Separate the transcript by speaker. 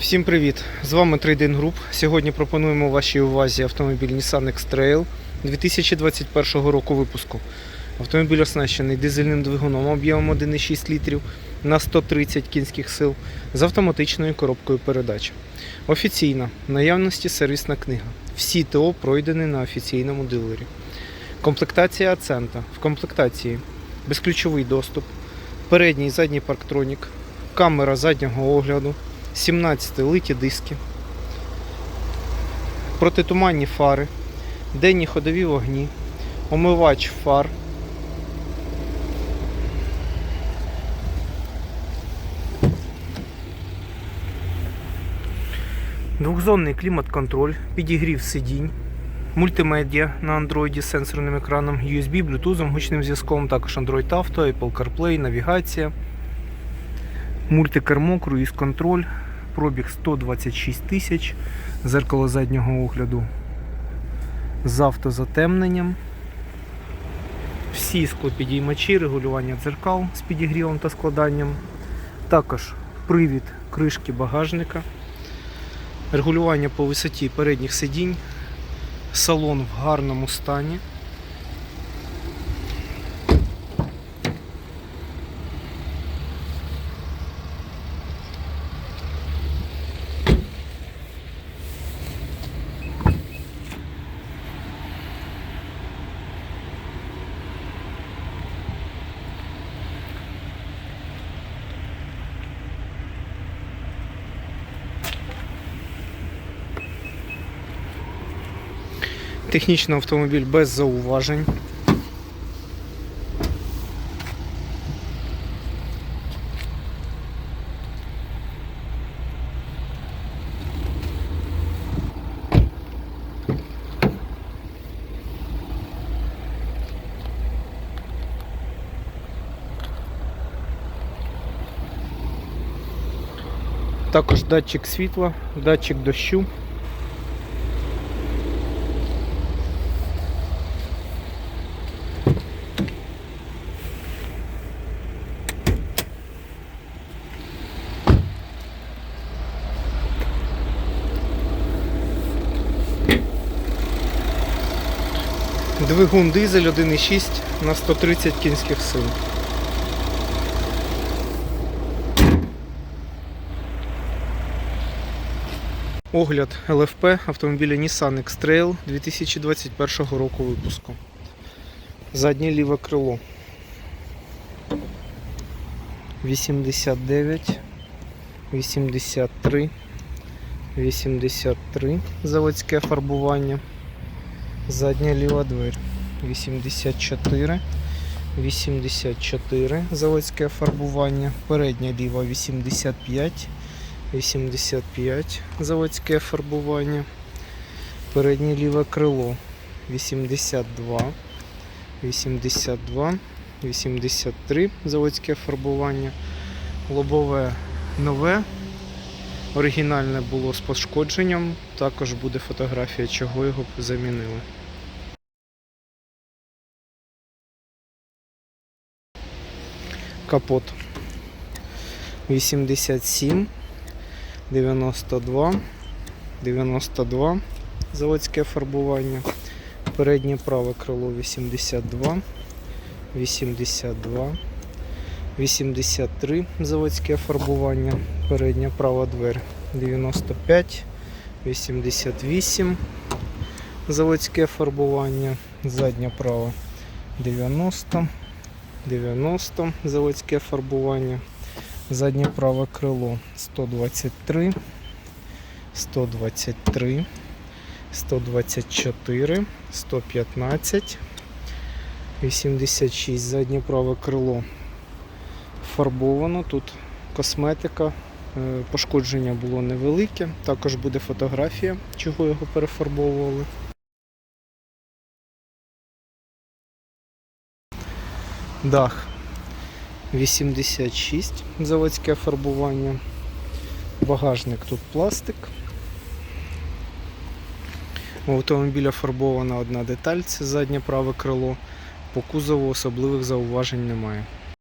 Speaker 1: Всім привіт! З вами Trade Group. Сьогодні пропонуємо вашій увазі автомобіль Nissan X-Trail 2021 року випуску. Автомобіль оснащений дизельним двигуном об'ємом 1,6 літрів на 130 кінських сил з автоматичною коробкою передач. Офіційна наявності сервісна книга. Всі ТО пройдені на офіційному дилері. Комплектація Ацента. В комплектації безключовий доступ, передній і задній парктронік, камера заднього огляду, 17 литі диски, протитуманні фари, денні ходові вогні, омивач фар, двохзонний клімат-контроль, підігрів сидінь, мультимедіа на Android з сенсорним екраном, USB, Bluetooth, гучним зв'язком, також Android Auto, Apple CarPlay, навігація, мультикермо, круїз-контроль, пробіг 126 тисяч, зеркало заднього огляду з автозатемненням. Всі склопідіймачі, регулювання дзеркал з підігрівом та складанням. Також привід кришки багажника, регулювання по висоті передніх сидінь, салон в гарному стані. Технічний автомобіль без зауважень. Також датчик світла, датчик дощу. Двигун дизель 1,6 на 130 кінських сил. Огляд ЛФП автомобіля Nissan X-Trail 2021 року випуску. Заднє ліве крило. 89, 83, 83 заводське фарбування. Задня ліва дверь. 84, 84 заводське фарбування, передня ліва 85, 85 заводське фарбування, переднє ліве крило 82, 82, 83 заводське фарбування, лобове нове. Оригінальне було з пошкодженням, також буде фотографія, чого його замінили. Капот 87, 92, 92 заводське фарбування. Переднє праве крило 82, 82, 83 заводське фарбування. Передня права дверь 95, 88 заводське фарбування. Задня права 90, 90 заводське фарбування. Заднє праве крило 123, 123, 124, 115, 86 заднє праве крило фарбовано. Тут косметика, е, пошкодження було невелике. Також буде фотографія, чого його перефарбовували. Дах 86 заводське фарбування. Багажник тут пластик. У автомобіля фарбована одна деталь, це заднє праве крило. По кузову особливих зауважень немає.